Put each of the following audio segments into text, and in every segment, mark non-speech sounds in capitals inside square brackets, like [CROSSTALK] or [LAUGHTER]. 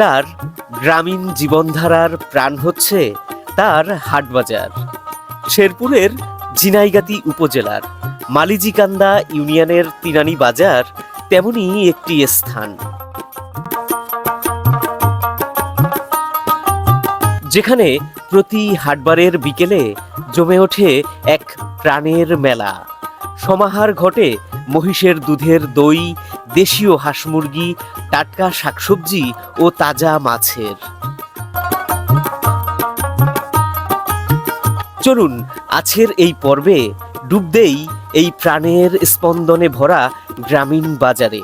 বাংলার গ্রামীণ জীবনধারার প্রাণ হচ্ছে তার হাটবাজার। শেরপুরের ঝিনাইগাতি উপজেলার মালিজিকান্দা ইউনিয়নের তিনানি বাজার তেমনই একটি স্থান। যেখানে প্রতি হাটবারের বিকেলে জমে ওঠে এক প্রাণের মেলা। সমাহার ঘটে মহিষের দুধের দই দেশীয় হাঁস মুরগি টাটকা শাকসবজি ও তাজা মাছের। চলুন আজকের এই পর্বে ডুব দেই এই প্রাণের স্পন্দনে ভরা গ্রামীণ বাজারে।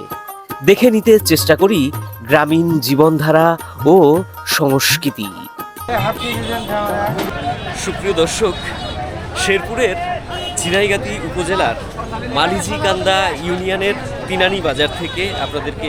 দেখে নিতে চেষ্টা করি গ্রামীণ জীবনধারা ও সংস্কৃতি। সুপ্রিয় দর্শক শেরপুরের ঝিনাইগাতি উপজেলার মালিজিকান্দা ইউনিয়নের তিনানি বাজার থেকে আপনাদেরকে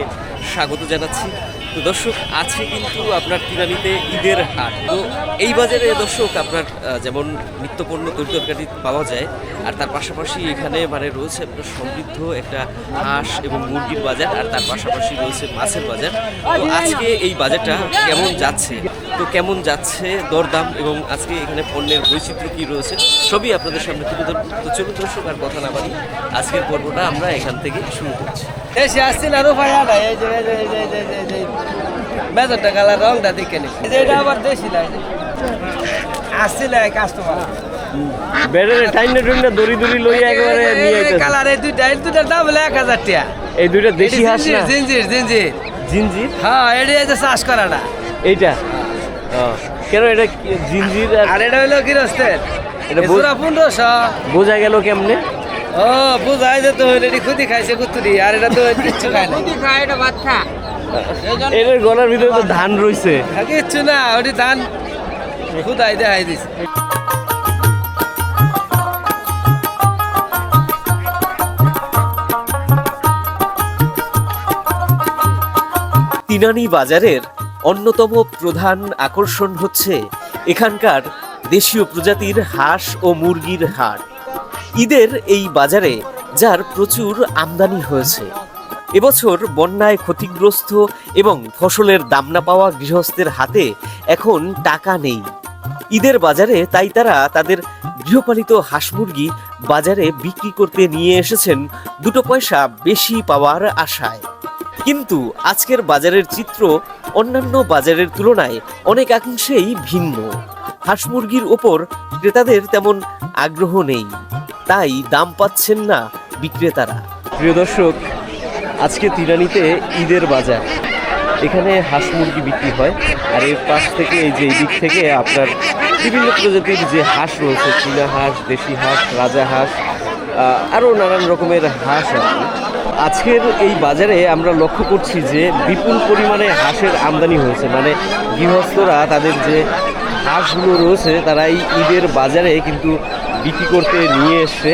স্বাগত জানাচ্ছি। তো দর্শক আছে কিন্তু আপনার তিনানিতে ঈদের হাট। তো এই বাজারে দর্শক, আপনার যেমন নিত্যপণ্য তরি তরকারি পাওয়া যায়, আর তার পাশাপাশি এখানে মানে রয়েছে আপনার সমৃদ্ধ একটা হাঁস এবং মুরগির বাজার, আর তার পাশাপাশি রয়েছে মাছের বাজার। তো আজকে এই বাজারটা কেমন যাচ্ছে? তো কেমন যাচ্ছে দরদাম এবং আজকে এখানে পণ্যের বৈচিত্র্য কি রয়েছে সবই আপনাদের সামনে তুলে ধরব। তো চলুন দর্শক আর কথা না বাড়ি আজকের পর্বটা আমরা এখান থেকে শুরু করছি। দেশে আসছিল আরও ভাইয়া নাই এই যে এই যে এই যে এই যে এই যে মেজরটা কালার রংটা দেখে নি যে এটা আবার দেশি নাই আসছিল এক কাস্টমার বেড়ে টাইনে টুইনে দড়ি দড়ি লইয়া একেবারে নিয়ে কালার এই দুইটা এই দুইটার দাম হলো টাকা। এই দুইটা দেশি হাঁস না? জিঞ্জির হ্যাঁ এটা এই যে চাষ করাটা এইটা? কেন এটা কি- জিঞ্জির আর আর এটা হইল গৃহস্থের? এটা পুরা পনেরোশো বোঝা গেল কেমনে? ও বুঝাই যে তো এটি খুদি খাইছে কুতুরি আর এটা তো কিচ্ছু খায় না খায় এটা খা গলার ভিতরে তো ধান রইছে। কিচ্ছু না ওটি ধান খুদাই দেখাই দিছে। তিনানি বাজারের অন্যতম প্রধান আকর্ষণ হচ্ছে এখানকার দেশীয় প্রজাতির হাঁস ও মুরগির হাট ঈদের এই বাজারে যার প্রচুর আমদানি হয়েছে। এবছর বন্যায় ক্ষতিগ্রস্ত এবং ফসলের দাম না পাওয়া গৃহস্থের হাতে এখন টাকা নেই। ঈদের বাজারে তাই তারা তাদের গৃহপালিত হাঁস মুরগি বাজারে বিক্রি করতে নিয়ে এসেছেন দুটো পয়সা বেশি পাওয়ার আশায়। কিন্তু আজকের বাজারের চিত্র অন্যান্য বাজারের তুলনায় অনেক অনেকাংশেই ভিন্ন। হাঁস মুরগির ওপর ক্রেতাদের তেমন আগ্রহ নেই, তাই দাম পাচ্ছেন না বিক্রেতারা। প্রিয় দর্শক, আজকে তিরানিতে ঈদের বাজার। এখানে হাঁস মুরগি বিক্রি হয়, আর এর পাশ থেকে, এই যে দিক থেকে আপনার বিভিন্ন প্রজাতির যে হাঁস রয়েছে, চীনা হাঁস, দেশি হাঁস, রাজা হাঁস আরও নানান রকমের হাঁস কি। আজকের এই বাজারে আমরা লক্ষ্য করছি যে বিপুল পরিমাণে হাঁসের আমদানি হয়েছে। মানে গৃহস্থরা তাদের যে হাঁসগুলো রয়েছে, তারা এই ঈদের বাজারে কিন্তু বিক্রি করতে নিয়ে এসছে।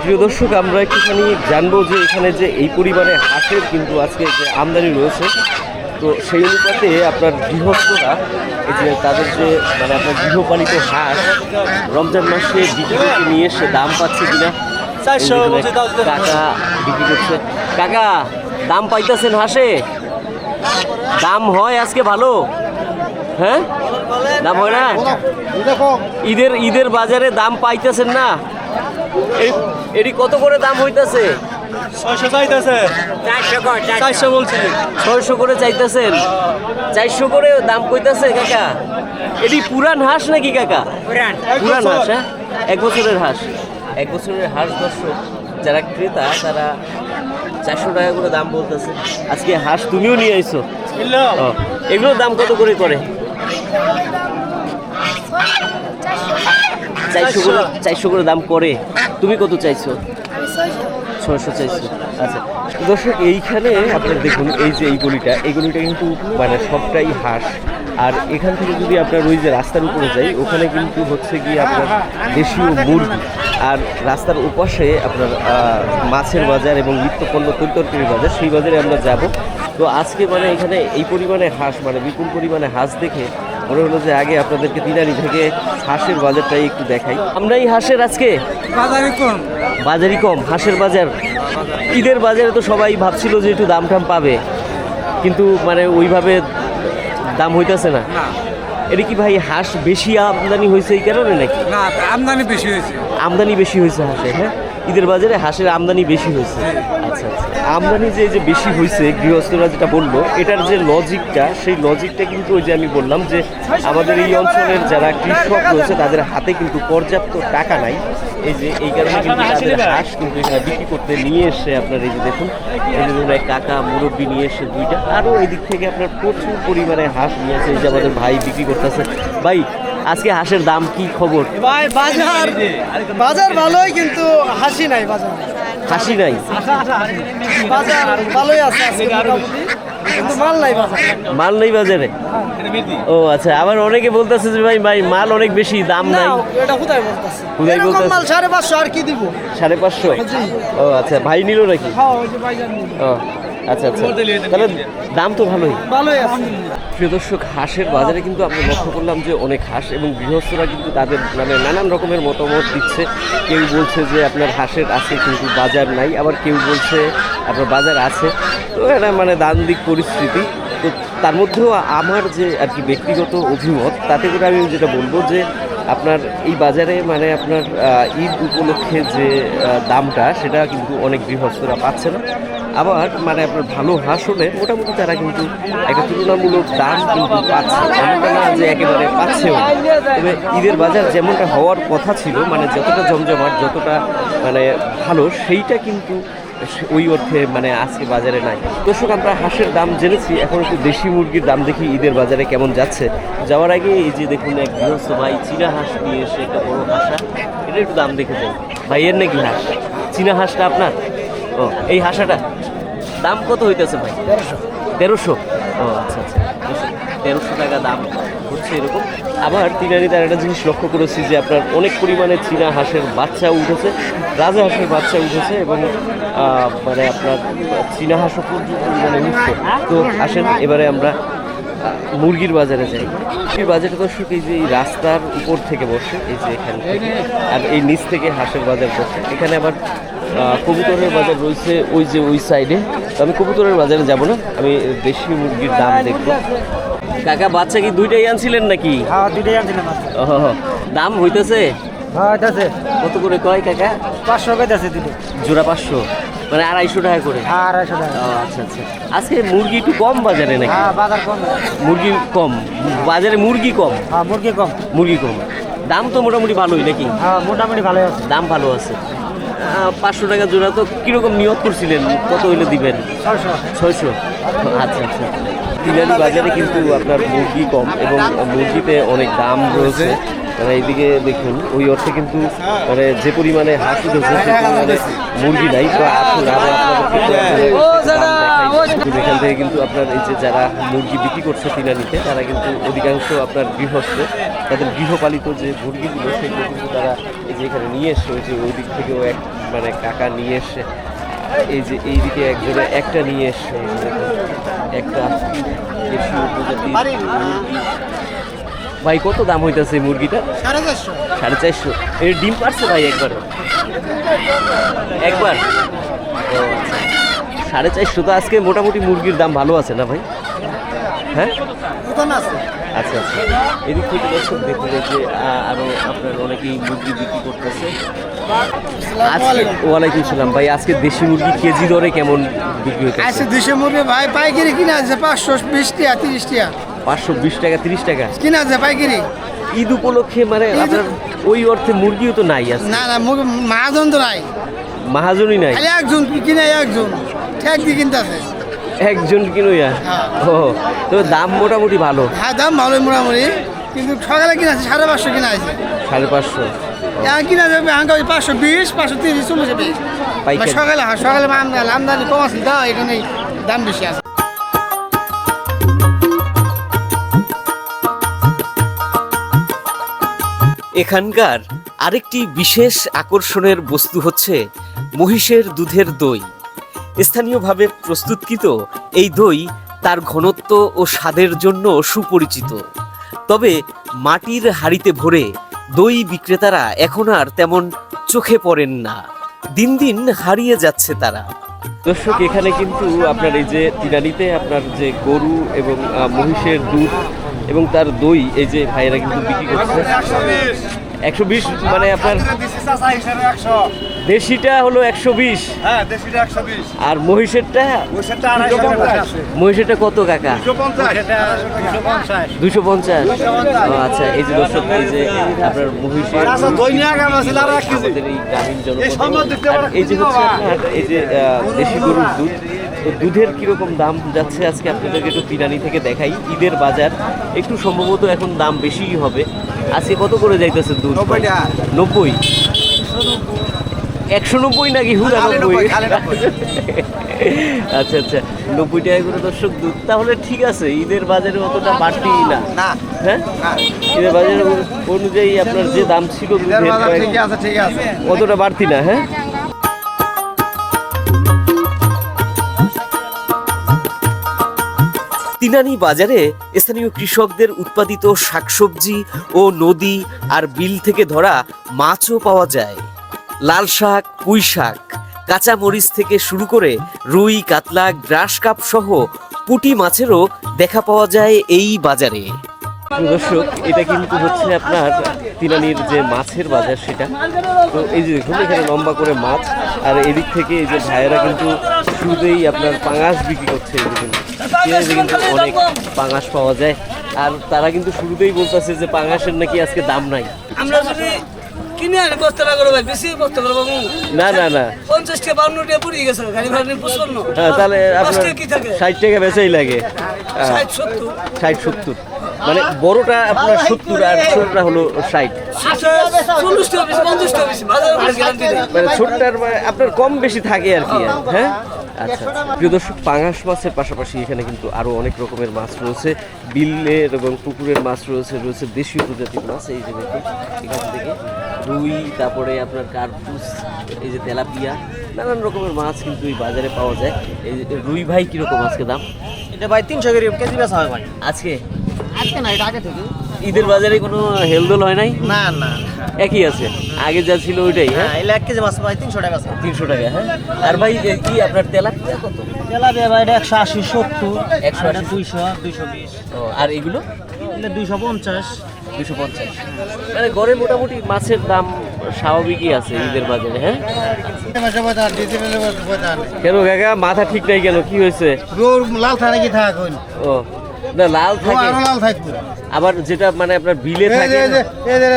প্রিয় দর্শক, আমরা একটুখানি জানব যে এখানে যে এই পরিমাণে হাঁসের কিন্তু আজকে যে আমদানি রয়েছে, তো সেই অনুপাতে আপনার গৃহস্থরা, এই যে তাদের যে মানে আপনার গৃহপালিত হাঁস রমজান মাসে বিক্রি নিয়ে এসে দাম পাচ্ছে কিনা চারশো। কাকা বিক্রি করছে। কাকা দাম পাইতেছেন হাঁসে? দাম হয় আজকে ভালো? হ্যাঁ? দাম হয় না? ঈদের ঈদের বাজারে দাম পাইতেছেন না? এটি কত করে দাম হইতাছে? ছয়শো চাইতেছে। চারশো বলছি। ছয়শো করে চাইতেছেন? চারশো করে দাম কইতাছে কাকা? এটি পুরান হাঁস নাকি কাকা? পুরান হাঁস হ্যাঁ? এক বছরের হাঁস। এক বছরের হাঁস দর্শক যারা ক্রেতা তারা চারশো টাকা করে দাম বলতেছে। আজকে হাঁস তুমিও নিয়ে আইছো? এগুলোর দাম কত করে করে? চারশো করে চারশো করে দাম করে। তুমি কত চাইছো? ছয়শো চাইছো। আচ্ছা দর্শক এইখানে আপনার দেখুন এই যে এই গলিটা এই গলিটা কিন্তু মানে সবটাই হাঁস। আর এখান থেকে যদি আপনার ওই যে রাস্তার উপরে যাই ওখানে কিন্তু হচ্ছে গিয়ে আপনার দেশীয় মুরগি। আর রাস্তার ওপাশে আপনার মাছের বাজার এবং নিত্যপণ্য তৈতরকারি বাজার সেই বাজারে আমরা যাব। তো আজকে মানে এখানে এই পরিমাণে হাঁস মানে বিপুল পরিমাণে হাঁস দেখে মনে হলো যে আগে আপনাদেরকে দিনারি থেকে হাঁসের বাজারটাই একটু দেখাই। আমরা এই হাঁসের আজকে? বাজারে কোন বাজারই কম হাঁসের বাজার। ঈদের বাজারে তো সবাই ভাবছিল যে একটু দাম টাম পাবে। কিন্তু মানে ওইভাবে দাম হইতেছে না। এটা কি ভাই হাঁস বেশি আমদানি হয়েছে এই কারণে নাকি? না আমদানি বেশি হয়েছে। আমদানি বেশি হয়েছে হাঁসের হ্যাঁ? ঈদের বাজারে হাঁসের আমদানি বেশি হয়েছে। আচ্ছা আচ্ছা। আমদানি যে যে বেশি হয়েছে গৃহস্থরা যেটা বলল এটার যে লজিকটা সেই লজিকটা কিন্তু ওই যে আমি বললাম যে আমাদের এই অঞ্চলের যারা কৃষক রয়েছে তাদের হাতে কিন্তু পর্যাপ্ত টাকা নাই। এই যে এই কারণে কিন্তু তাদের হাঁস কিন্তু এখানে বিক্রি করতে নিয়ে এসে আপনার এই যে দেখুন এই যে ধরুন কাকা মুরব্বী নিয়ে এসে দুইটা আরও এই দিক থেকে আপনার প্রচুর পরিমাণে হাঁস নিয়ে এসে এই যে আমাদের ভাই বিক্রি করতেছে। ভাই আজকে হাঁসের দাম কি খবর? ভাই বাজার বাজার ভালোই কিন্তু হাসি নাই বাজার। হাসি নাই? বাজার ভালোই আছে মাল নাই বাজার। মাল নেই বাজারে? ও আচ্ছা আবার অনেকে বলতেছে যে ভাই ভাই মাল অনেক বেশি দাম নাই। এটা কোথায় বলতেছে। কোথায় বলতেছে? মাল সাড়ে পাঁচশো আর কি দিব? সাড়ে পাঁচশো? ও আচ্ছা ভাই নিল নাকি? হ্যাঁ ওই যে ভাইজান নিল। ও আচ্ছা আচ্ছা। তাহলে দাম তো ভালোই। ভালোই আছে। প্রিয় দর্শক হাঁসের বাজারে কিন্তু আমরা লক্ষ্য করলাম যে অনেক হাঁস এবং গৃহস্থরা কিন্তু তাদের মানে নানান রকমের মতামত দিচ্ছে। কেউ বলছে যে আপনার হাঁসের আছে কিন্তু বাজার নাই আবার কেউ বলছে আপনার বাজার আছে। তো এটা মানে দান দিক পরিস্থিতি। তো তার মধ্যেও আমার যে আর কি ব্যক্তিগত অভিমত তাতে করে আমি যেটা বলব যে আপনার এই বাজারে মানে আপনার ঈদ উপলক্ষে যে দামটা সেটা কিন্তু অনেক গৃহস্থরা পাচ্ছে না। আবার মানে আপনার ভালো হাঁস হলে মোটামুটি তারা কিন্তু একটা তুলনামূলক দাম কিন্তু পাচ্ছে। এমনটা না যে একেবারে পাচ্ছেও তবে ঈদের বাজার যেমনটা হওয়ার কথা ছিল মানে যতটা জমজমাট, যতটা মানে ভালো, সেইটা কিন্তু ওই অর্থে মানে আজকে বাজারে নাই। দর্শক, আমরা হাঁসের দাম জেনেছি, এখন একটু দেশি মুরগির দাম দেখি ঈদের বাজারে কেমন যাচ্ছে। যাওয়ার আগে এই যে দেখুন, এক গৃহস্থ ভাই চীনা হাঁস নিয়ে এসে একটা বড় হাঁসা এটা একটু দাম দেখে যান ভাইয়ের নাকি হাঁস? চীনা হাঁসটা আপনার? ও, এই হাঁসাটা? দাম কত হইতেছে ভাই? তেরোশো। ও আচ্ছা আচ্ছা। তেরোশো টাকা দাম হচ্ছে এরকম। আবার তিনারি তার একটা জিনিস লক্ষ্য করেছি যে আপনার অনেক পরিমাণে চীনা হাঁসের বাচ্চা উঠেছে রাজা হাঁসের বাচ্চা উঠেছে এবং মানে আপনার চীনা হাঁসও প্রচুর পরিমাণে উঠছে। তো আসেন এবারে আমরা মুরগির বাজারে যাই। মুরগির বাজারে দর্শক এই যে এই রাস্তার উপর থেকে বসে এই যে এখান থেকে আর এই নিচ থেকে হাঁসের বাজার বসে। এখানে আবার কবুতরের বাজার রয়েছে ওই যে ওই সাইডে তো আমি কবুতরের বাজারে যাব না। আমি দেশি মুরগির দাম দেখব। কাকা বাচ্চা কি দুইটাই আনছিলেন নাকি? হ্যাঁ দুইটাই আনছিলাম ও দাম হইতেছে? হ্যাঁ কত করে কয় কাকা? পাঁচশো আছে দিলে জোড়া পাঁচশো। মানে আড়াইশো টাকা করে। হ্যাঁ আড়াইশো টাকা। আচ্ছা আচ্ছা। আজকে মুরগি একটু কম বাজারে নাকি? হ্যাঁ বাজার কম। মুরগি কম। বাজারে মুরগি কম? হ্যাঁ মুরগি কম। মুরগি কম। দাম তো মোটামুটি ভালোই নাকি? হ্যাঁ মোটামুটি ভালোই আছে। দাম ভালো আছে। পাঁচশো টাকা জোড়া তো কীরকম নিয়োগ করছিলেন? কত হইলে দিবেন? ছয়শো। আচ্ছা আচ্ছা। তিলালি বাজারে কিন্তু আপনার মুরগি কম এবং মুরগিতে অনেক দাম রয়েছে। মানে এইদিকে দেখুন ওই অর্থে কিন্তু মানে যে পরিমাণে হাঁস উঠেছে সে পরিমাণে মুরগি নাই। তো আসুন। কিন্তু এখান থেকে কিন্তু আপনার এই যে যারা মুরগি বিক্রি করছে তিনানিতে তারা কিন্তু অধিকাংশ আপনার গৃহস্থ। তাদের গৃহপালিত যে মুরগিগুলো সেগুলো কিন্তু তারা এই যে এখানে নিয়ে এসছে ওই যে ওই দিক থেকেও এক মানে কাকা নিয়ে এসে এই যে এইদিকে একজনে একটা নিয়ে এসছে। একটা দেশীয় প্রজাতির ভাই কত দাম হইতাছে মুরগিটা? সাড়ে চারশো। সাড়ে চারশো। এর ডিম পারছে ভাই একবার একবার? ও আচ্ছা। সাড়ে চারশো তো আজকে মোটামুটি মুরগির দাম ভালো আছে না ভাই? হ্যাঁ? আচ্ছা আচ্ছা। এদিক থেকে দর্শক এই যে আহ, আরও আপনার অনেকেই মুরগি বিক্রি করতেছে। ওয়ালাইকুম সালাম। ভাই আজকে দেশি মুরগি কেজি দরে কেমন বিক্রি হচ্ছে আজকে দুশো মুরগি ভাই পাইকারি কিনা আছে পাঁচশো বিশ টাকা তিরিশ টাকা। পাঁচশো বিশ টাকা তিরিশ টাকা? কিনা আছে পাইকারি। ঈদ উপলক্ষে মানে আপনার ওই অর্থে মুরগিও তো নাই আছে না না মাহাজন তো নাই। মাহাজনই নাই? একজন কিনে একজন। ঠেক দিয়ে কিনতে আছে একজন কিনুইয়া? হ্যাঁ। ও তবে দাম মোটামুটি ভালো? হ্যাঁ দাম ভালোই মোটামুটি। কিন্তু সকালে কিনা আছে সাড়ে পাঁচশো কিনা আছে সাড়ে পাঁচশো? এখন কিনা যাবে হাঙ্কা ওই পাঁচশো বিশ পাঁচশো তিরিশ চল্লিশ বিশ। সকালে হ্যাঁ সকালে আমদানি আমদানি কম আছে দাও এখানে দাম বেশি আছে। এখানকার আরেকটি বিশেষ আকর্ষণের বস্তু হচ্ছে মহিষের দুধের দই। স্থানীয়ভাবে প্রস্তুতকৃত এই দই তার ঘনত্ব ও স্বাদের জন্য সুপরিচিত। তবে মাটির হাড়িতে ভরে দই বিক্রেতারা এখন আর তেমন চোখে পড়েন না। দিন দিন হারিয়ে যাচ্ছে তারা। দর্শক, এখানে কিন্তু আপনার এই যে তিরানিতে আপনার যে গরু এবং মহিষের দুধ এবং তার দই, এই যে ভাইয়েরা কিন্তু বিক্রি করছে। একশো বিশ মানে আপনার দেশিটা হলো একশো বিশ। হ্যাঁ আর মহিষেরটা মহিষেরটা কত কাকা? দুশো পঞ্চাশ। আচ্ছা এই যে দর্শক এই যে আপনার মহিষের আচ্ছা। আমাদের এই গ্রামীণ জনপদ। যে হচ্ছে আপনার এই যে দেশি গরুর দুধ তো দুধের কীরকম দাম যাচ্ছে আজকে আপনাদেরকে একটু পিরানি থেকে দেখাই। ঈদের বাজার একটু সম্ভবত এখন দাম বেশিই হবে। আজকে কত করে যাইতেছে দুধ নব্বই? একশো নব্বই নাকি? খালি নব্বই। আচ্ছা আচ্ছা। নব্বই টাকা করে দর্শক দুধ। তাহলে ঠিক আছে ঈদের বাজারে অতটা বাড়তি না। হ্যাঁ? ঈদের বাজারে অনুযায়ী আপনার যে দাম ছিল দুধের অতটা বাড়তি না হ্যাঁ? তিনানি বাজারে স্থানীয় কৃষকদের উৎপাদিত শাকসবজি ও নদী আর বিল থেকে ধরা মাছও পাওয়া যায়। লাল শাক, পুঁই শাক কাঁচা মরিচ থেকে শুরু করে রুই, কাতলা, গ্রাস কাপ সহ পুঁটি মাছেরও দেখা পাওয়া যায় এই বাজারে। দর্শক, এটা কিন্তু হচ্ছে আপনার তিনানির যে মাছের বাজার সেটা। তো এই যে দেখুন, এখানে লম্বা করে মাছ, আর এদিক থেকে এই যে ভাইয়েরা কিন্তু শুরুতেই আপনার পাঙাশ বিক্রি করছে এই কিন্তু অনেক পাঙাশ পাওয়া যায়। আর তারা কিন্তু শুরুতেই বলতেছে যে পাঙাশের নাকি আজকে দাম নাই। আমরা যদি কিনে আনি বস্তা টাকা ভাই বেশি বস্তা করে বাবু। না না না। পঞ্চাশ টাকা বাউন্ন টাকা পুড়িয়ে গেছে গাড়ি ভাড়া নিয়ে পুষবেন হ্যাঁ, তাহলে আপনার কি থাকে? ষাট টাকা বেচাই লাগে। হ্যাঁ, ষাট সত্তর। ষাট সত্তর। মানে বড়টা আপনার সত্তর আর ছোটটা হলো ষাট। মানে ছোটটার মানে আপনার কম বেশি থাকে আর কি হ্যাঁ? আচ্ছা আচ্ছা। প্রিয় দর্শক পাঙাশ মাছের পাশাপাশি এখানে কিন্তু আরও অনেক রকমের মাছ রয়েছে। বিলের এবং পুকুরের মাছ রয়েছে রয়েছে দেশীয় প্রজাতির মাছ। এই যে দেখুন এখান থেকে রুই তারপরে আপনার কার্পুস এই যে তেলাপিয়া নানান রকমের মাছ কিন্তু এই বাজারে পাওয়া যায়। এই যে রুই ভাই কীরকম আজকে দাম? এটা ভাই তিনশো কেজি বেচা হয় ভাই। আজকে? আজকে না এটা আগে থেকে। ঈদের বাজারে কোনো হেলদোল হয় নাই? না না। একই আছে। আগে যা ছিল ওইটাই হ্যাঁ? এলে এক কেজি মাছ ভাই তিনশো টাকা আছে। তিনশো টাকা হ্যাঁ? আর ভাই কি আপনার তেলাপিয়া কত তেলাপিয়া ভাই এটা একশো আশি সত্তর। একশো আশি। দুইশো দুইশো বিশ। ও, আর এগুলো? দুইশো পঞ্চাশ। দুশো পঞ্চাশ। মানে গড়ে মোটামুটি মাছের দাম স্বাভাবিকই আছে ঈদের বাজারে হ্যাঁ? কেন কাকা মাথা ঠিক নাই কেন? কি হয়েছে? লাল থাকে কি থাক ও। না লাল থাকে। লাল থাকে আবার যেটা মানে আপনার বিলে থাকে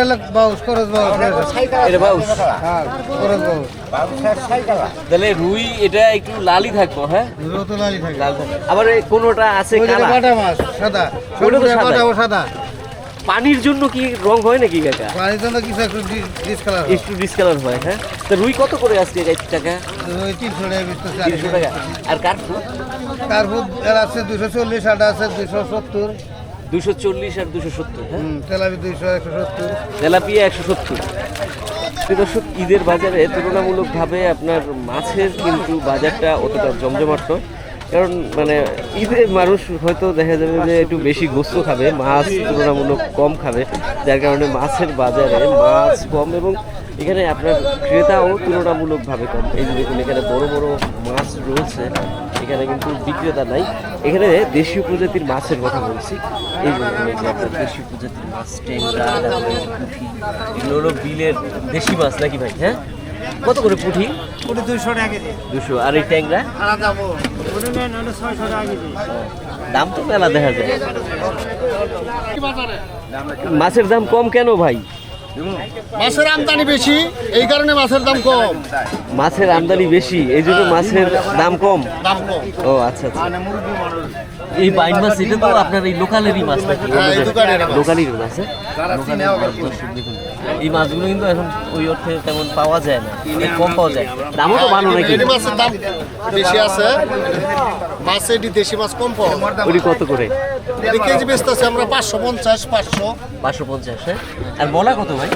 না, বাউস খরচ বাউস এটা বাউস। হ্যাঁ করস বাউস। তাহলে রুই এটা একটু লালই থাকব হ্যাঁ? রুই তো লালই থাকে। লাল থাকে। আবার কোনটা আছে যে কালা? বাটা মাছ সাদা। ওটা তো সাদা। পানির জন্য কি রং হয় নাকি কাকা? পানির জন্য কিছু একটু ডিসকালার একটু ডিসকালার হয় হ্যাঁ? তো রুই কত করে আজকে এক টাকা? ওই তিনশো টাকা তিনশো টাকা আর কার্পু কার্পুর এর আছে দুশো চল্লিশ আটা আছে দুশো সত্তর। দুশো চল্লিশ আর দুশো সত্তর হ্যাঁ? তেলাপি দুইশো একশো সত্তর। তেলাপিয়া একশো সত্তর। দর্শক ঈদের বাজারে তুলনামূলকভাবে আপনার মাছের কিন্তু বাজারটা অতটা জমজমাট নয়। কারণ মানে ঈদে মানুষ হয়তো দেখা যাবে যে একটু বেশি গোস্ত খাবে, মাছ তুলনামূলক কম খাবে, যার কারণে মাছের বাজারে মাছ কম এবং এখানে আপনার ক্রেতাও তুলনামূলকভাবে কম। এই যে দেখুন, এখানে বড় বড় মাছ রয়েছে, এখানে কিন্তু বিক্রেতা নাই। এখানে দেশীয় প্রজাতির মাছের কথা বলছি। এই যে আপনার দেশীয় প্রজাতির মাছ তারপরে পুঁটি এগুলো হলো বিলের দেশি মাছ নাকি ভাই? হ্যাঁ? কত করে পুঁটি কোটি দুইশো টাকা কেজি। দুশো আর এই ট্যাংরা? ওটা ছয়শো টাকা কেজি। দাম তো মেলা দেখা যায়। মাছের দাম কম কেন ভাই? মাছের আমদানি বেশি এই কারণে মাছের দাম কম। মাছের আমদানি বেশি এই জন্য মাছের দাম কম। দাম কম। ও আচ্ছা আচ্ছা। এই বাইন মাছ এটা তো আপনার এই লোকালেরই মাছ নাকি? দোকানের মাছ। লোকালেরই মাছ হ্যাঁ? লোকালের মাছ, দেখুন। এই মাছগুলো কিন্তু এখন ওই অর্থে তেমন পাওয়া যায় না অনেক কম পাওয়া যায়। দামও তো ভালো নাকি? মাছের দাম বেশি আছে। মাছ এটি দেশি মাছ কম পাওয়া। ওটি কত করে? কেজি বেচতেছে আমরা পাঁচশো পঞ্চাশ পাঁচশো। পাঁচশো পঞ্চাশ হ্যাঁ? আর বলা কত ভাই?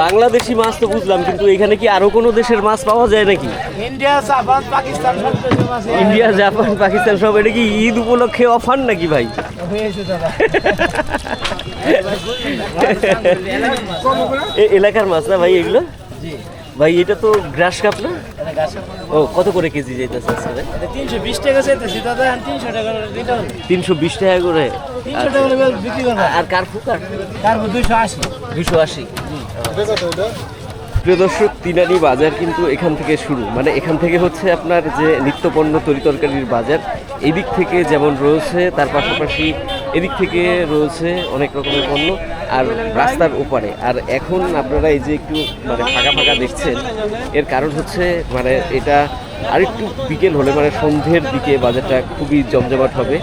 বাংলাদেশি মাছ তো বুঝলাম কিন্তু এখানে কি আরও কোনো দেশের মাছ পাওয়া যায় নাকি? ইন্ডিয়া জাপান পাকিস্তান সব ইন্ডিয়া জাপান পাকিস্তান সব এটা কি ঈদ উপলক্ষে অফার নাকি ভাই? এলাকার মাছ না ভাই এগুলো? ভাই এটা তো গ্রাস কাপ না? ও কত করে কেজি যাইতেছে আজকে ভাই? তিনশো বিশ টাকা চাইতেছি দাদা তিনশো টাকা তিনশো বিশ টাকা করে? তিনশো টাকা করে বিক্রি করব। আর কার ফুকার? তারপর দুইশো আশি। দুশো আশি। প্রিয় দর্শক তিনানি বাজার কিন্তু এখান থেকে শুরু। মানে এখান থেকে হচ্ছে আপনার যে নিত্যপণ্য তরি তরকারির বাজার, এদিক থেকে যেমন রয়েছে, তার পাশাপাশি এদিক থেকে রয়েছে অনেক রকমের পণ্য আর রাস্তার ওপারে। আর এখন আপনারা এই যে একটু মানে ফাঁকা ফাঁকা দেখছেন, এর কারণ হচ্ছে মানে এটা আরেকটু বিকেল হলে মানে সন্ধ্যের দিকে বাজারটা খুবই জমজমাট হবে।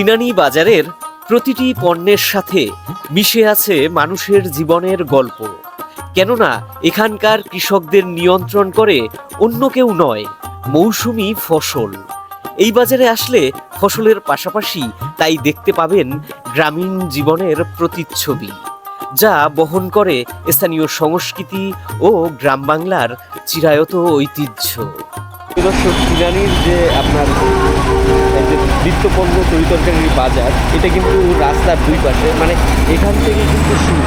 তিনানি বাজারের প্রতিটি পণ্যের সাথে মিশে আছে মানুষের জীবনের গল্প। কেননা এখানকার কৃষকদের নিয়ন্ত্রণ করে অন্য কেউ নয়, মৌসুমি ফসল। এই বাজারে আসলে ফসলের পাশাপাশি তাই দেখতে পাবেন গ্রামীণ জীবনের প্রতিচ্ছবি, যা বহন করে স্থানীয় সংস্কৃতি ও গ্রাম বাংলার চিরায়ত ঐতিহ্য। যে আপনার যে নিত্যপণ্য তরি তরকারির বাজার এটা কিন্তু রাস্তার দুই পাশে। মানে এখান থেকে কিন্তু শুরু।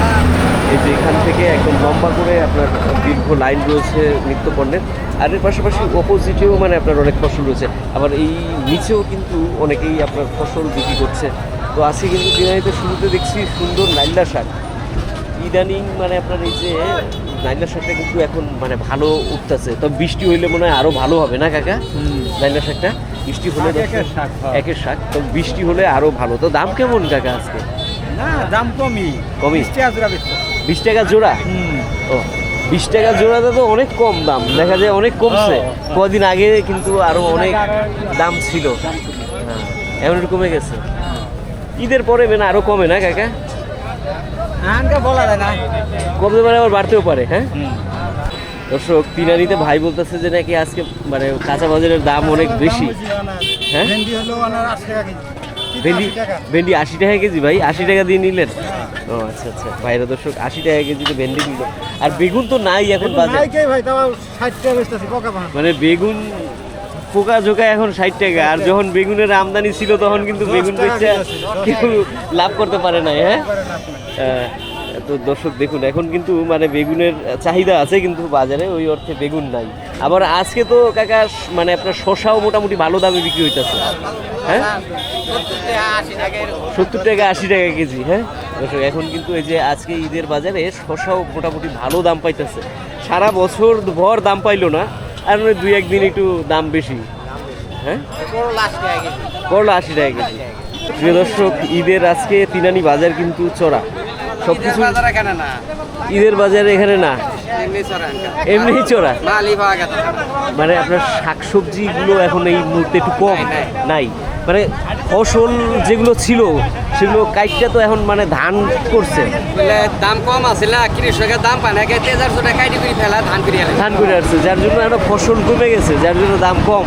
এই যে এখান থেকে একদম লম্বা করে আপনার দীর্ঘ লাইন রয়েছে নিত্যপণ্যের। আর এর পাশাপাশি অপোজিটেও মানে আপনার অনেক ফসল রয়েছে। আবার এই নিচেও কিন্তু অনেকেই আপনার ফসল বিক্রি করছে। তো আজকে কিন্তু দিনাইতে শুরুতে দেখছি সুন্দর নাইল্লা শাক। ইদানিং মানে আপনার এই যে নাইলা শাকটা কিন্তু এখন মানে ভালো উঠতেছে। তো বৃষ্টি হইলে মনে হয় আরও ভালো হবে না কাকা? নাইলা শাকটা? বৃষ্টি হলে শাক একের শাক, হ্যাঁ। একের শাক তো বৃষ্টি হলে আরও ভালো। তো দাম কেমন কাকা আজকে? না দাম কমই। কমই? বিশ টাকা জোড়া? ও বিশ টাকা জোড়াতে তো অনেক কম দাম। দেখা যায় অনেক কমছে। হ্যাঁ, কদিন আগে কিন্তু আরও অনেক দাম ছিল। এমন কমে গেছে। ঈদের পরে মানে আরও কমে না কাকা? বলা যায় না। কমতে পারে আবার বাড়তেও পারে হ্যাঁ? দর্শক তিনারিতে ভাই বলতেছে যে নাকি আজকে মানে কাঁচা বাজারের দাম অনেক বেশি। হ্যাঁ? ভেন্ডি ভেন্ডি আশি টাকা। কেজি ভাই আশি টাকা দিয়ে নিলেন। ও আচ্ছা আচ্ছা। ভাইরা দর্শক আশি টাকা কেজিতে ভেন্ডি নিল। আর বেগুন তো নাই এখন বাজারে। মানে বেগুন পোকা জোকা এখন ষাট টাকা। আর যখন বেগুনের আমদানি ছিল তখন কিন্তু বেগুন বেচে কেউ লাভ করতে পারে নাই হ্যাঁ? তো দর্শক দেখুন, এখন কিন্তু মানে বেগুনের চাহিদা আছে কিন্তু বাজারে, ওই অর্থে বেগুন নাই। আবার আজকে তো কাকা মানে আপনার শশাও মোটামুটি ভালো দামে বিক্রি হইতেছে। হ্যাঁ? সত্তর টাকা আশি টাকা কেজি হ্যাঁ? দর্শক, এখন কিন্তু এই যে আজকে ঈদের বাজারে শশাও মোটামুটি ভালো দাম পাইতেছে। সারা বছর ভর দাম পাইলো না, আর ওই দুই একদিন একটু দাম বেশি। হ্যাঁ? করলা আশি টাকা কেজি। প্রিয় দর্শক, ঈদের আজকে তিনানি বাজার কিন্তু চড়া। সব কিছু ঈদের বাজারে এখানে না। এমনি গেছে। মানে আপনার শাকসবজিগুলো এখন এই মুহূর্তে একটু কম? নাই, মানে ফসল যেগুলো ছিল সেগুলো কাইটটা তো এখন মানে ধান করছে। দাম কম আছে না কৃষকের দাম পায় না। তেজার চোটা কাটি করে ফেলা ধান করে ধান করে আসছে যার জন্য এখন ফসল কমে গেছে যার জন্য দাম কম।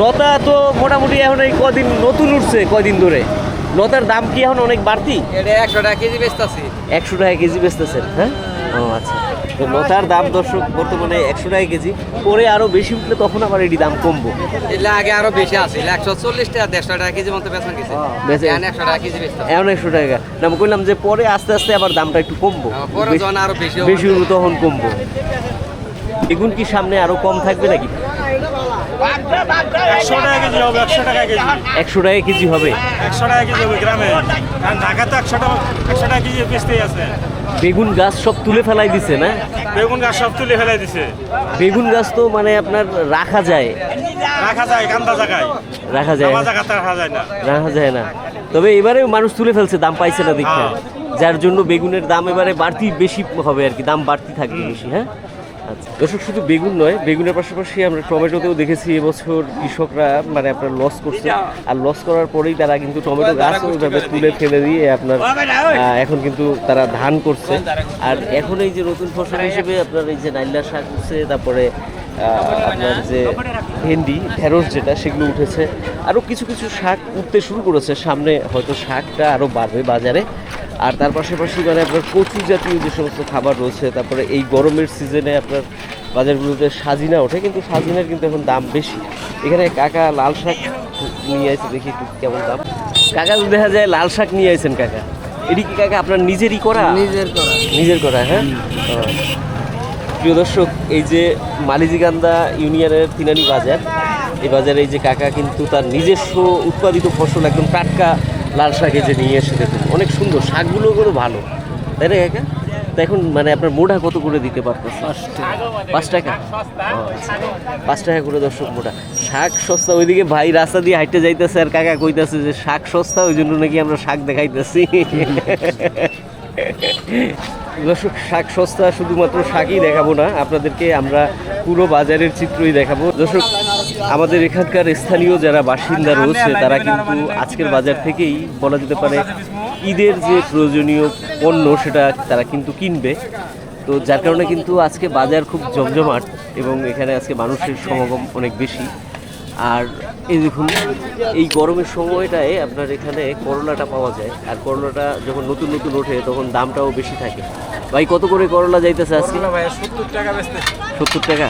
লতা তো মোটামুটি এখন এই কদিন নতুন উঠছে কদিন ধরে। লতার দাম কি এখন অনেক বাড়তি? এটা একশো টাকা কেজি বেচতেছি। একশো টাকা কেজি বেচতেছেন হ্যাঁ? ও আচ্ছা। তো লতার দাম দর্শক বর্তমানে একশো টাকা কেজি। পরে আরও বেশি উঠলে তখন আবার এটি দাম কমবো। এগুলো আগে আরও বেশি আছে একশো চল্লিশ টাকা দেড়শো টাকা কেজি মতো বেচা গেছে একশো টাকা কেজি এখন একশো টাকা না আমি কইলাম যে পরে আস্তে আস্তে আবার দামটা একটু কমবো। পরে যখন আরও বেশি বেশি তখন কমবো। বেগুন কি সামনে আরও কম থাকবে নাকি? একশো টাকা কেজি হবে একশো টাকা কেজি। একশো টাকা কেজি হবে? একশো টাকা কেজি হবে গ্রামে। কারণ ঢাকাতে একশো টাকা একশো টাকা কেজি বেচতেই আছে। বেগুন গাছ সব তুলে ফেলাই দিছে না? বেগুন গাছ সব তুলে ফেলাই দিছে। বেগুন গাছ তো মানে আপনার রাখা যায়। রাখা যায় কান্দা জায়গায়। রাখা যায়। রাখা যায় না। রাখা যায় না। তবে এবারে মানুষ তুলে ফেলছে দাম পাইছে না দেখে হ্যাঁ। যার জন্য বেগুনের দাম এবারে বাড়তি বেশি হবে আর কি দাম বাড়তি থাকবে বেশি হ্যাঁ? আচ্ছা। দর্শক শুধু বেগুন নয় বেগুনের পাশাপাশি আমরা টমেটোতেও দেখেছি এবছর কৃষকরা মানে আপনার লস করছে। আর লস করার পরেই তারা কিন্তু টমেটো গাছ ওইভাবে তুলে ফেলে দিয়ে আপনার আহ, এখন কিন্তু তারা ধান করছে। আর এখন এই যে নতুন ফসল হিসেবে আপনার এই যে নাইলা শাক উঠছে তারপরে আপনার যে ভেন্ডি ঢেঁড়স যেটা সেগুলো উঠেছে। আরও কিছু কিছু শাক উঠতে শুরু করেছে। সামনে হয়তো শাকটা আরও বাড়বে বাজারে। আর তার পাশাপাশি মানে আপনার কচু জাতীয় যে সমস্ত খাবার রয়েছে তারপরে এই গরমের সিজনে আপনার বাজারগুলোতে সাজিনা ওঠে কিন্তু সাজিনার কিন্তু এখন দাম বেশি। এখানে কাকা লাল শাক নিয়ে আসে দেখি একটু কেমন দাম। কাকা দেখা যায় লাল শাক নিয়ে আসেন কাকা। এটি কি কাকা আপনার নিজেরই করা? নিজের করা। নিজের করা হ্যাঁ। প্রিয় দর্শক এই যে মালিজিকান্দা ইউনিয়নের তিনানি বাজার এই বাজারে এই যে কাকা কিন্তু তার নিজস্ব উৎপাদিত ফসল একদম টাটকা লাল শাক যে নিয়ে এসে দেখুন অনেক সুন্দর শাকগুলো কিন্তু ভালো। তাই না কাকা? তা এখন মানে আপনার মোটা কত করে দিতে পারতেছে? পাঁচ টাকা। আচ্ছা। পাঁচ টাকা করে দর্শক মোটা। শাক সস্তা ওইদিকে ভাই রাস্তা দিয়ে হাইটে যাইতেছে আর কাকা কইতাছে যে শাক সস্তা ওই জন্য নাকি আমরা শাক দেখাইতেছি। শাক সস্তা শুধুমাত্র শাকই দেখাবো না, আপনাদেরকে আমরা পুরো বাজারের চিত্রই দেখাবো। দর্শক, আমাদের এখানকার স্থানীয় যারা বাসিন্দা রয়েছে, তারা কিন্তু আজকের বাজার থেকেই বলা যেতে পারে ঈদের যে প্রয়োজনীয় পণ্য সেটা তারা কিন্তু কিনবে। তো যার কারণে কিন্তু আজকে বাজার খুব জমজমাট এবং এখানে আজকে মানুষের সমাগম অনেক বেশি। আর এই দেখুন এই গরমের সময়টায় আপনার এখানে করলাটা পাওয়া যায়। আর করলাটা যখন নতুন নতুন ওঠে তখন দামটাও বেশি থাকে। ভাই কত করে করলা যাইতেছে আজকে? সত্তর টাকা সত্তর টাকা?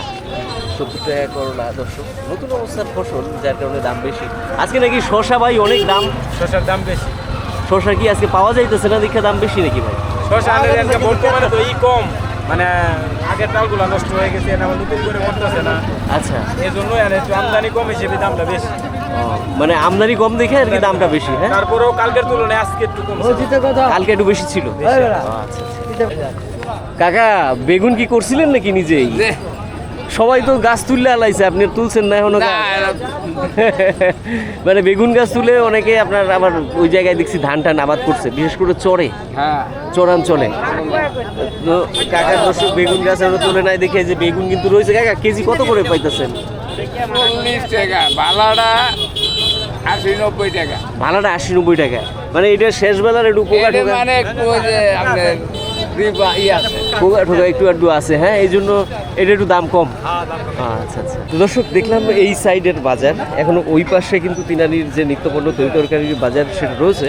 সত্তর টাকা করলা দর্শক নতুন অবস্থার ফসল যার কারণে দাম বেশি। আজকে নাকি শশা ভাই অনেক দাম। শসার দাম বেশি। শশা কি আজকে পাওয়া যাইতেছে না? দেখে দাম বেশি নাকি ভাই? এনকে বর্তমানে তো ই কম। মানে আগের ডালগুলো নষ্ট হয়ে গেছে না নতুন করে করতেছে না। আচ্ছা। এই জন্য আর একটু আমদানি কম হিসেবে দামটা বেশি। মানে আমদানি কম দেখে আর কি দামটা বেশি হ্যাঁ? তারপরেও কালকের তুলনায় আজকে একটু কম কালকে একটু বেশি ছিল। আচ্ছা আচ্ছা। কাকা বেগুন কি করছিলেন নাকি নিজেই? সবাই তো গাছ তুললে আলাইছে আপনি তুলছেন না এখনও? [LAUGHS] মানে বেগুন গাছ তুলে অনেকে আপনার আবার ওই জায়গায় দেখছি ধান টান আবাদ করছে বিশেষ করে চরে। হ্যাঁ। চরাঞ্চলে। তো কাকার দর্শক বেগুন গাছ এখনও তুলে নাই দেখে যে বেগুন কিন্তু রয়েছে। কাকা কেজি কত করে পাইতেছেন? চল্লিশ টাকা বালাটা আশি নব্বই টাকা। ভাড়াটা আশি নব্বই টাকা। মানে এটা শেষ বেলার একটু টোকা মানে আপনার পোকা টোকা একটু একটু আছে হ্যাঁ? এই জন্য এটা একটু দাম কম। আচ্ছা আচ্ছা। তো দর্শক দেখলাম এই সাইডের বাজার। এখনও ওই পাশে কিন্তু তিনানির যে নিত্যপণ্য তৈরি তরকারির বাজার সেটা রয়েছে।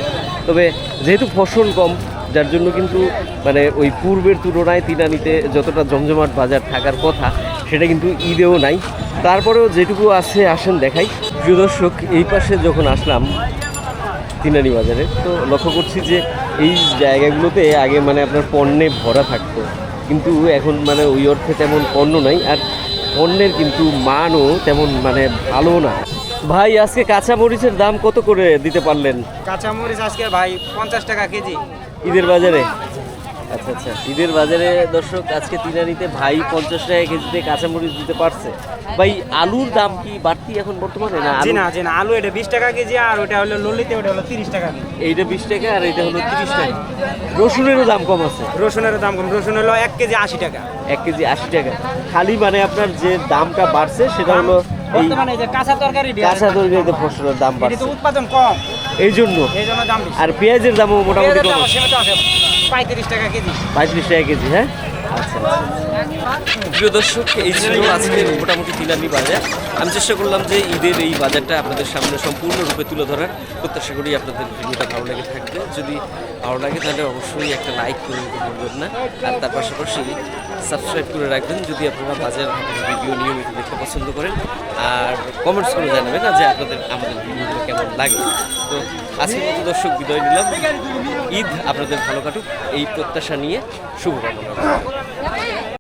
তবে যেহেতু ফসল কম যার জন্য কিন্তু মানে ওই পূর্বের তুলনায় তিনানিতে যতটা জমজমাট বাজার থাকার কথা সেটা কিন্তু ঈদেও নাই। তারপরেও যেটুকু আছে আসেন দেখাই। প্রিয় দর্শক এই পাশে যখন আসলাম তিনানি বাজারে তো লক্ষ্য করছি যে এই জায়গাগুলোতে আগে মানে আপনার পণ্যে ভরা থাকতো। কিন্তু এখন মানে ওই অর্থে তেমন পণ্য নাই আর পণ্যের কিন্তু মানও তেমন মানে ভালো না। ভাই আজকে কাঁচা মরিচের দাম কত করে দিতে পারলেন? কাঁচামরিচ আজকে ভাই পঞ্চাশ টাকা কেজি। ঈদের বাজারে? আচ্ছা আচ্ছা। ঈদের বাজারে দর্শক আজকে তিনারিতে ভাই পঞ্চাশ টাকা কেজিতে কাঁচামরিচ দিতে পারছে। ভাই আলুর দাম কি বাড়তি এখন বর্তমানে না জি না জি না আলু এটা বিশ টাকা কেজি আর ওটা হলো ললিতে ওটা হলো তিরিশ টাকা এইটা বিশ টাকা আর এটা হলো তিরিশ টাকা। রসুনেরও দাম কম আছে। রসুনের দাম কম রসুন হলো এক কেজি আশি টাকা। এক কেজি আশি টাকা। খালি মানে আপনার যে দামটা বাড়ছে সেটা হলো বর্তমানে যে কাঁচা তরকারি কাঁচা তরকারিতে ফসলের দাম বাড়ছে। উৎপাদন কম। এই জন্য আর পেঁয়াজের দামও মোটামুটি কম আছে। পঁয়ত্রিশ টাকা কেজি। পঁয়ত্রিশ টাকা কেজি হ্যাঁ? আচ্ছা প্রিয় দর্শক এই ছিল আজকের মোটামুটি তিলামি বাজার। আমি চেষ্টা করলাম যে ঈদের এই বাজারটা আপনাদের সামনে সম্পূর্ণরূপে তুলে ধরার। প্রত্যাশা করি আপনাদের ভিডিওটা ভালো লেগে থাকবে। যদি ভালো লাগে তাহলে অবশ্যই একটা লাইক করে দিতে ভুলবেন না। আর তার পাশাপাশি সাবস্ক্রাইব করে রাখবেন যদি আপনারা বাজার ভিডিও নিয়মিত দেখতে পছন্দ করেন। আর কমেন্টস করে জানাবেন না যে আপনাদের আমাদের ভিডিওগুলো কেমন লাগে। তো আজকের মতো দর্শক বিদায় নিলাম। ঈদ আপনাদের ভালো কাটুক। এই প্রত্যাশা নিয়ে শুভকামনা।